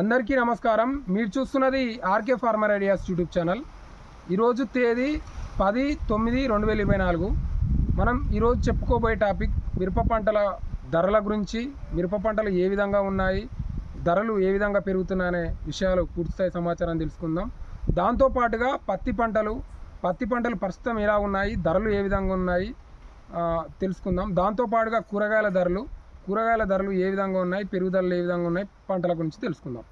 అందరికీ నమస్కారం. మీరు చూస్తున్నది RK farmer ideas YouTube channel. ఈరోజు తేదీ పది తొమ్మిది రెండు వేల ఇరవై నాలుగు. మనం ఈరోజు చెప్పుకోబోయే టాపిక్ మిరప పంటల ధరల గురించి మిరప పంటలు ఏ విధంగా ఉన్నాయి ధరలు ఏ విధంగా పెరుగుతున్నాయనే విషయాలు పూర్తిస్థాయి సమాచారం తెలుసుకుందాం. దాంతోపాటుగా పత్తి పంటలు పత్తి పంటలు ప్రస్తుతం ఎలా ఉన్నాయి ధరలు ఏ విధంగా ఉన్నాయి తెలుసుకుందాం. దాంతోపాటుగా కూరగాయల ధరలు కూరగాయల ధరలు ఏ విధంగా ఉన్నాయి పెరుగుదలలు ఏ విధంగా ఉన్నాయి పంటల గురించి తెలుసుకుందాం.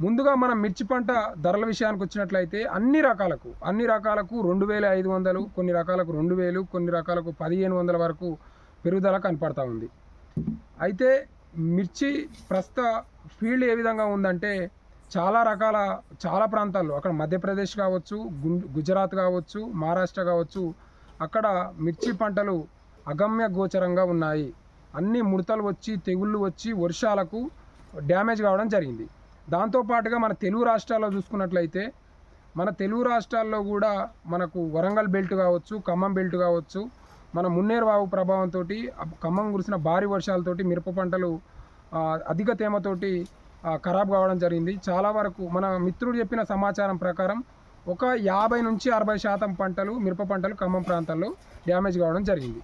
ముందుగా మనం మిర్చి పంట ధరల విషయానికి వచ్చినట్లయితే అన్ని రకాలకు అన్ని రకాలకు రెండు వేల ఐదు వందలు కొన్ని రకాలకు రెండు వేలు కొన్ని రకాలకు పదిహేను వందల వరకు పెరుగుదల కనపడతా ఉంది. అయితే మిర్చి ప్రస్తుత ఫీల్డ్ ఏ విధంగా ఉందంటే చాలా రకాల చాలా ప్రాంతాల్లో అక్కడ మధ్యప్రదేశ్ కావచ్చు గుం- గుజరాత్ కావచ్చు మహారాష్ట్ర కావచ్చు అక్కడ మిర్చి పంటలు అగమ్య గోచరంగా ఉన్నాయి. అన్ని ముడతలు వచ్చి తెగుళ్ళు వచ్చి వర్షాలకు డ్యామేజ్ కావడం జరిగింది. దాంతోపాటుగా మన తెలుగు రాష్ట్రాల్లో చూసుకున్నట్లయితే మన తెలుగు రాష్ట్రాల్లో కూడా మనకు వరంగల్ బెల్ట్ కావచ్చు ఖమ్మం బెల్ట్ కావచ్చు మన మున్నేరు వాగు ప్రభావంతో ఖమ్మం కురిసిన భారీ వర్షాలతోటి మిరప పంటలు అధిక తేమతోటి ఖరాబ్ కావడం జరిగింది. చాలా వరకు మన మిత్రుడు చెప్పిన సమాచారం ప్రకారం ఒక యాభై నుంచి అరవై శాతం పంటలు మిరప పంటలు ఖమ్మం ప్రాంతాల్లో డ్యామేజ్ కావడం జరిగింది.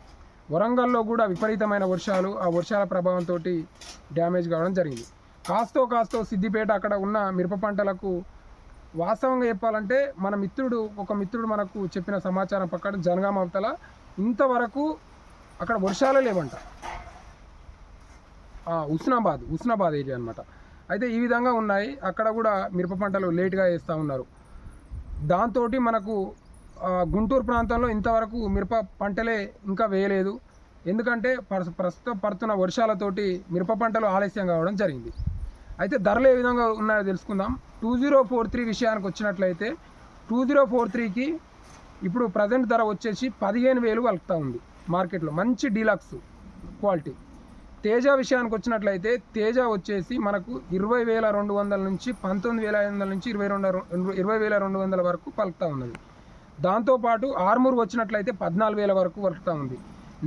వరంగల్లో కూడా విపరీతమైన వర్షాలు ఆ వర్షాల ప్రభావంతో డ్యామేజ్ కావడం జరిగింది. కాస్తో కాస్తో సిద్దిపేట అక్కడ ఉన్న మిరప పంటలకు వాస్తవంగా చెప్పాలంటే మన మిత్రుడు ఒక మిత్రుడు మనకు చెప్పిన సమాచారం ప్రకారం జనగామ అవతల ఇంతవరకు అక్కడ వర్షాలే లేవంట. హుస్నాబాద్ హుస్నాబాద్ ఏరియా అనమాట అయితే ఈ విధంగా ఉన్నాయి. అక్కడ కూడా మిరప పంటలు లేట్గా వేస్తూ ఉన్నారు. దాంతో మనకు గుంటూరు ప్రాంతంలో ఇంతవరకు మిరప పంటలే ఇంకా వేయలేదు. ఎందుకంటే ప్రస్తుతం పడుతున్న వర్షాలతోటి మిరప పంటలు ఆలస్యం కావడం జరిగింది. అయితే ధరలు ఏ విధంగా ఉన్నాయో తెలుసుకుందాం. టూ జీరో ఫోర్ త్రీ విషయానికి వచ్చినట్లయితే టూ జీరో ఫోర్ త్రీకి ఇప్పుడు ప్రజెంట్ ధర వచ్చేసి పదిహేను వేలు వలుకుతా ఉంది మార్కెట్లో. మంచి డీలక్స్ క్వాలిటీ. తేజ విషయానికి వచ్చినట్లయితే తేజ వచ్చేసి మనకు ఇరవై వేల రెండు వందల నుంచి పంతొమ్మిది వేల ఐదు వందల నుంచి ఇరవై రెండు ఇరవై వేల రెండు వందల వరకు పలుకుతూ ఉన్నది. దాంతోపాటు ఆర్మూర్ వచ్చినట్లయితే పద్నాలుగు వేల వరకు వలుకుతా ఉంది.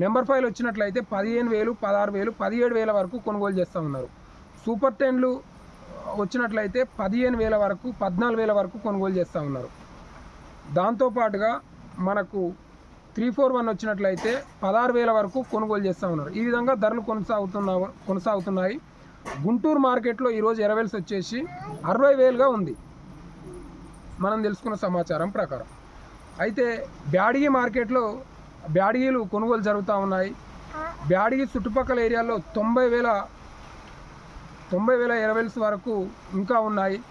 నెంబర్ ఫైవ్ వచ్చినట్లయితే పదిహేను వేలు పదహారు వేలు పదిహేడు వేల వరకు కొనుగోలు చేస్తూ ఉన్నారు. సూపర్ టెన్లు వచ్చినట్లయితే పదిహేను వేల వరకు పద్నాలుగు వేల వరకు కొనుగోలు చేస్తూ ఉన్నారు. దాంతోపాటుగా మనకు త్రీ ఫోర్ వన్ వచ్చినట్లయితే పదహారు వేల వరకు కొనుగోలు చేస్తూ ఉన్నారు. ఈ విధంగా ధరలు కొనసాగుతున్నా కొనసాగుతున్నాయి. గుంటూరు మార్కెట్లో ఈరోజు ఎరవేల్స్ వచ్చేసి అరవై వేలుగా ఉంది. మనం తెలుసుకున్న సమాచారం ప్రకారం. అయితే బ్యాడిగి మార్కెట్లో బ్యాడిగీలు కొనుగోలు జరుగుతూ ఉన్నాయి. బ్యాడిగి చుట్టుపక్కల ఏరియాలో తొంభై వేల తొంభై వేల ఎరవైల్స్ వరకు ఇంకా ఉన్నాయి.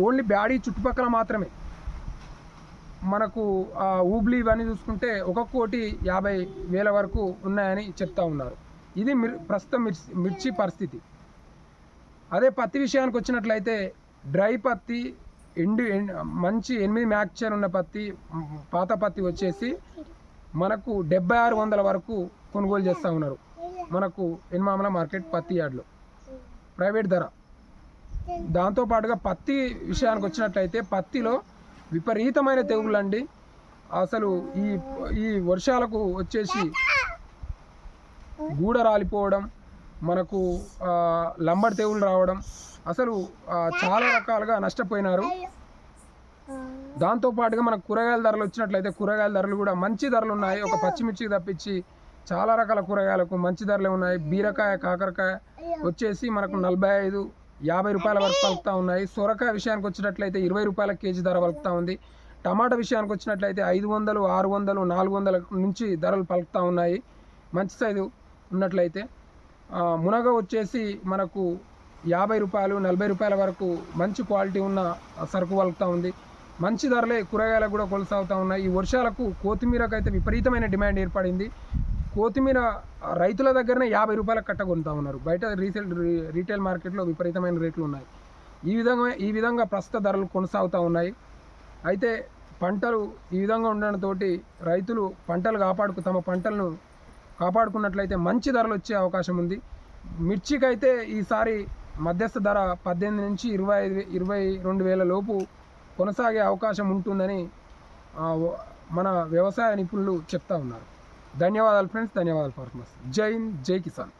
ఓన్లీ బ్యాడీ చుట్టుపక్కల మాత్రమే. మనకు ఆ, ఊబ్లీ ఇవన్నీ చూసుకుంటే ఒక కోటి యాభై వేల వరకు ఉన్నాయని చెప్తా ఉన్నారు. ఇది మిర్ ప్రస్తుతం మిర్చి మిర్చి పరిస్థితి. అదే పత్తి విషయానికి వచ్చినట్లయితే డ్రై పత్తి ఎండు మంచి ఎనిమిది మ్యాక్చర్ ఉన్న పత్తి పాత పత్తి వచ్చేసి మనకు డెబ్బై ఆరు వందల వరకు కొనుగోలు చేస్తూ ఉన్నారు. మనకు ఎన్మామల మార్కెట్ పత్తి యార్డ్లో. ప్రైవేట్ ధర. దాంతోపాటుగా పత్తి విషయానికి వచ్చినట్లయితే పత్తిలో విపరీతమైన తెగుళ్ళండి. అసలు ఈ ఈ వర్షాలకు వచ్చేసి గూడ రాలిపోవడం మనకు లంబడి తెగులు రావడం అసలు చాలా రకాలుగా నష్టపోయినారు. దాంతోపాటుగా మనకు కూరగాయల ధరలు వచ్చినట్లయితే కూరగాయల ధరలు కూడా మంచి ధరలు ఉన్నాయి. ఒక పచ్చిమిర్చికి తప్పించి చాలా రకాల కూరగాయలకు మంచి ధరలే ఉన్నాయి. బీరకాయ కాకరకాయ వచ్చేసి మనకు నలభై ఐదు యాభై రూపాయల వరకు పలుకుతూ ఉన్నాయి. సొరకాయ విషయానికి వచ్చినట్లయితే ఇరవై రూపాయల కేజీ ధర పలుకుతూ ఉంది. టమాటా విషయానికి వచ్చినట్లయితే ఐదు వందలు ఆరు వందలు నాలుగు వందల నుంచి ధరలు పలుకుతూ ఉన్నాయి. మంచి సైజు ఉన్నట్లయితే మునగ వచ్చేసి మనకు యాభై రూపాయలు నలభై రూపాయల వరకు మంచి క్వాలిటీ ఉన్న సరుకు వలుకుతూ ఉంది. మంచి ధరలే కూరగాయలకు కూడా కొనసాగుతూ ఉన్నాయి. ఈ వర్షాలకు కొత్తిమీరకు అయితే విపరీతమైన డిమాండ్ ఏర్పడింది. కొత్తిమీర రైతుల దగ్గరనే యాభై రూపాయలకు కట్ట ఉన్నారు. బయట రీసేల్ రీటైల్ మార్కెట్లో విపరీతమైన రేట్లు ఉన్నాయి. ఈ విధంగా ఈ విధంగా ప్రస్తుత ధరలు కొనసాగుతూ ఉన్నాయి. అయితే పంటలు ఈ విధంగా ఉండడంతో రైతులు పంటలు కాపాడుకు తమ పంటలను కాపాడుకున్నట్లయితే మంచి ధరలు వచ్చే అవకాశం ఉంది. మిర్చికి అయితే ఈసారి మధ్యస్థ ధర పద్దెనిమిది నుంచి ఇరవై ఐదు ఇరవై రెండు వేల లోపు కొనసాగే అవకాశం ఉంటుందని మన వ్యవసాయ నిపుణులు చెప్తా ఉన్నారు. ధన్యవాదాలు ఫ్రెండ్స్ ధన్యవాదాలు ఫార్మర్స్ జై హింద్ జై కిసాన్.